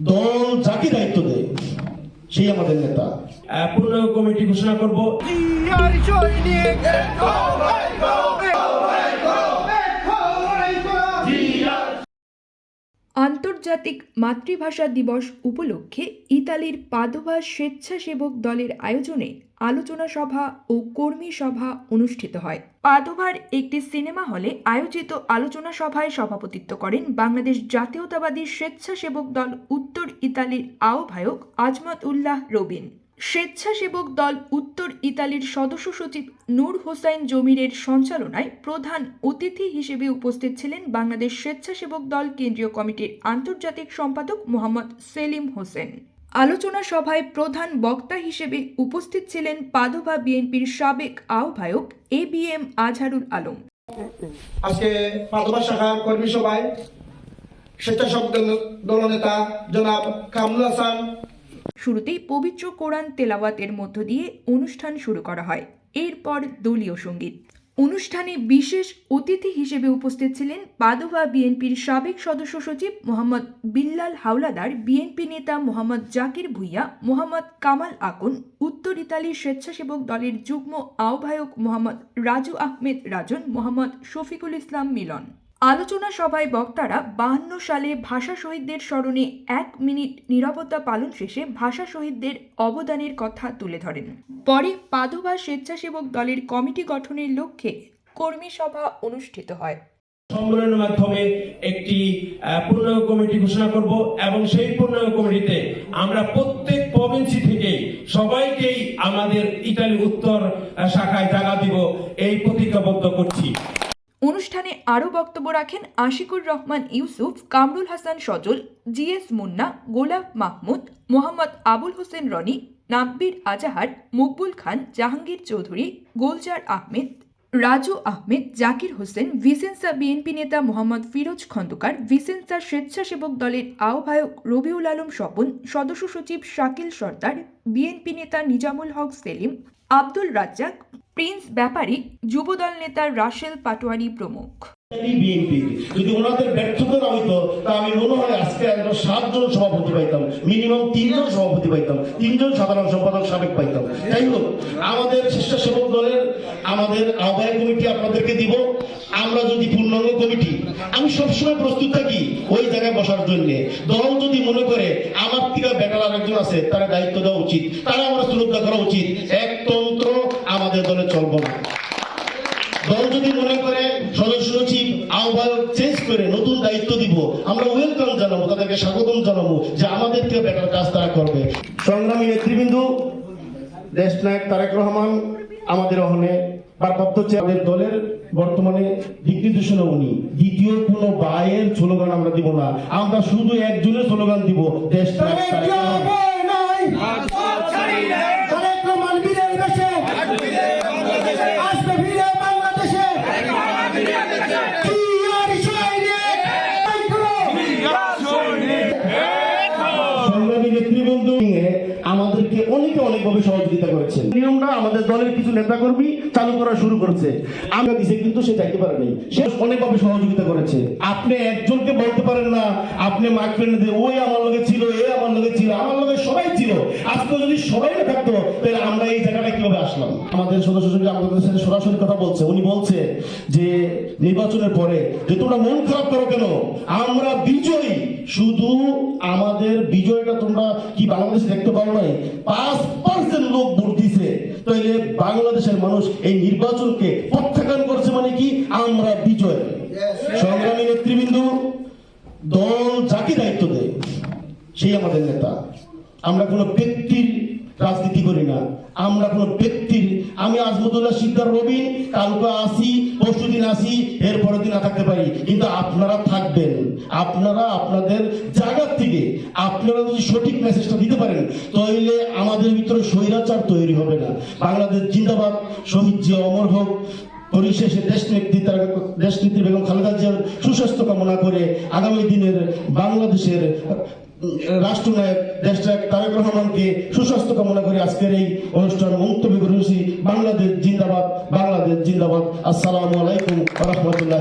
দল যাকে দায়িত্ব দেয় সেই আমাদের নেতা। পূর্ণ কমিটি ঘোষণা করব। আন্তর্জাতিক মাতৃভাষা দিবস উপলক্ষে ইতালির পাদোভা স্বেচ্ছাসেবক দলের আয়োজনে আলোচনা সভা ও কর্মী সভা অনুষ্ঠিত হয়। পাদোভার একটি সিনেমা হলে আয়োজিত আলোচনা সভায় সভাপতিত্ব করেন বাংলাদেশ জাতীয়তাবাদী স্বেচ্ছাসেবক দল উত্তর ইতালির আহ্বায়ক আজমত উল্লাহ রবিন। স্বেচ্ছাসেবক দল উত্তর ইতালির সদস্য সচিব নূর হোসাইন জমিরের সঞ্চালনায় প্রধান অতিথি হিসেবে উপস্থিত ছিলেন বাংলাদেশ স্বেচ্ছাসেবক দল কেন্দ্রীয় কমিটির আন্তর্জাতিক সম্পাদক মোহাম্মদ সেলিম হোসেন। আলোচনা সভায় প্রধান বক্তা হিসেবে উপস্থিত ছিলেন পাদোভা বিএনপির সাবেক আহ্বায়ক A B M Azharul Alam. আজকে পাদবা শাখার কর্মী সভায় স্বেচ্ছাসেবক দল- দলনেতা জনাব কামরুল হাসান শুরুতেই পবিত্র কোরআন তেলাওয়াতের মধ্য দিয়ে অনুষ্ঠান শুরু করা হয়। এরপর দলীয় সংগীত। অনুষ্ঠানে বিশেষ অতিথি হিসেবে উপস্থিত ছিলেন পাদোভা বিএনপির সাবেক সদস্য সচিব মোহাম্মদ বিল্লাল হাওলাদার, বিএনপি নেতা মোহাম্মদ জাকির ভুইয়া, মোহাম্মদ কামাল আকুন, উত্তর ইতালি স্বেচ্ছাসেবক দলের যুগ্ম আহ্বায়ক মোহাম্মদ রাজু আহমেদ রাজন, মোহাম্মদ শফিকুল ইসলাম মিলন। আলোচনা সভায় বক্তারা বাহান্ন সালে ভাষা শহীদদের স্মরণে এক মিনিট নিরাপত্তা পালন শেষে ভাষা শহীদদের অবদানের কথা তুলে ধরেন। পরে পাদোবা স্বেচ্ছাসেবক দলের কমিটি গঠনের লক্ষ্যে কর্মী সভা অনুষ্ঠিত হয়। সম্মেলনের মাধ্যমে একটি পূর্ণাঙ্গ কমিটি ঘোষণা করব এবং সেই পূর্ণাঙ্গ কমিটিতে আমরা প্রত্যেক প্রভিন্সি থেকে সবাইকেই আমাদের ইতালি উত্তর শাখায় জায়গা দিব, এই প্রতিজ্ঞাবদ্ধ করছি। অনুষ্ঠানে আরও বক্তব্য রাখেন Ashiqur Rahman Yusuf, Kamrul Hasan Sajal, GS Munna Golap Mahmud, Mohammad Abul Hossain Roni, Nabbir Azahar, Maqbul Khan, Jahangir Chowdhury, Golzar Ahmed, Raju Ahmed, Zakir Hossain, Vicenza BNP নেতা মোহাম্মদ ফিরোজ খন্দকার, ভিসেন্সা স্বেচ্ছাসেবক দলের আহ্বায়ক রবিউল আলম স্বপন, সদস্য সচিব শাকিল সর্দার, বিএনপি নেতা নিজামুল হক সেলিম, আব্দুল রাজ্জাক প্রিন্স ব্যাপারী, যুবদল নেতা রাশেল পাটোয়ারি প্রমুখ। যদি ওনাদের ব্যর্থতা না হইতো তা আমি মনে হয় আজকে আমরা সাতজন সভাপতি পাইতাম, মিনিমাম তিনজন সভাপতি পাইতাম, তিনজন সাধারণ সম্পাদক সাবেক পাইতাম। তাই হোক, আমাদের স্বেচ্ছাসেবক দলের, আমাদের আহ্বায়ক কমিটি আপনাদেরকে দিব। আমরা যদি পূর্ণাঙ্গ কমিটি, আমি সবসময় প্রস্তুত থাকি ওই জায়গায় বসার জন্য। দল যদি মনে করে আমার থেকে বেটার আরেকজন আছে, তারা দায়িত্ব দেওয়া উচিত, তারা আমরা শ্রদ্ধা করা উচিত একতন্ত্র আমাদের দলে চলবো না। দল যদি মনে করে সদস্য সচিব আহ্বায়ক চেঞ্জ করে নতুন দায়িত্ব দিব, আমরা ওয়েলকাম জানাব, তাদেরকে স্বাগতম জানাব যে আমাদের থেকে বেটার কাজ তারা করবে। সংগ্রামী নেতৃবৃন্দ, দেশ নায়ক তারেক রহমান, আমাদের অহনে ভারপ্রাপ্ত চেয়ার- আমাদের দলের বর্তমানে দিক নির্দেশনা উনি। দ্বিতীয় কোনো বায়ের স্লোগান আমরা দিব না। আমরা শুধু একজনের স্লোগান দিব, দেশ নায়ক আমাদেরকে অনেকভাবে সহযোগিতা করেছেন। নিয়মটা আমাদের দলের কিছু নেতাকর্মী চালু করা শুরু করেছে। আমরা দিছে কিন্তু সে পারেনি সে অনেকভাবে সহযোগিতা করেছে। আপনি একজনকে বলতে পারেন না আপনি যে ওই আমার লগে ছিল এ আমার লগে ছিল আমার লগে সবাই ছিল। আজকে যদি সবাই না থাকতো তাহলে আমরা এই জায়গাটা কীভাবে আসলাম? আমাদের সদস্য সচিব আমাদের সাথে সরাসরি কথা বলছে। উনি বলছে যে নির্বাচনের পরে যে তোমরা মন খারাপ করো কেন? আমরা বিজয়ী। শুধু আমাদের বিজয়টা তোমরা কি বাংলাদেশে দেখতে পাও নাই পাঁচ পার্সেন্ট লোক ভোট দিছে তাইলে বাংলাদেশের মানুষ এই নির্বাচনকে প্রত্যাখ্যান করছে মানে কি? আমরা বিজয়। সংগ্রামী নেতৃবৃন্দ দল যাকে দায়িত্ব দেয় সেই আমাদের নেতা। আমরা কোনো ব্যক্তির রাজনীতি করি না। আমরা কোনো ব্যক্তির আমি আজমতুল্লাহ সিদ্ধার রবি, কালকে আসি, পরশু দিন আসি এর পরের দিন না থাকতে পারি। কিন্তু আপনারা থাকবেন। আপনারা আপনাদের জায়গার থেকে আপনারা যদি সঠিক মেসেজটা দিতে পারেন, তাহলে আমাদের ভিতরে স্বৈরাচার তৈরি হবে না। বাংলাদেশ জিন্দাবাদ, শহীদ যে অমর হোক, পরিশেষে দেশ নেত্রী তারা দেশ নেত্রী বেগম খালেদা জিয়ার সুস্বাস্থ্য কামনা করে আগামী দিনের বাংলাদেশের রাষ্ট্রনায়ক দেশ নায়ক তারেক রহমানকে সুস্বাস্থ্য কামনা করে আজকের এই অনুষ্ঠান মন্তব্য করেছি বাংলাদেশ জিন্দাবাদ বাংলাদেশ জিন্দাবাদ। আসসালামু আলাইকুম রহমতুল্লাহ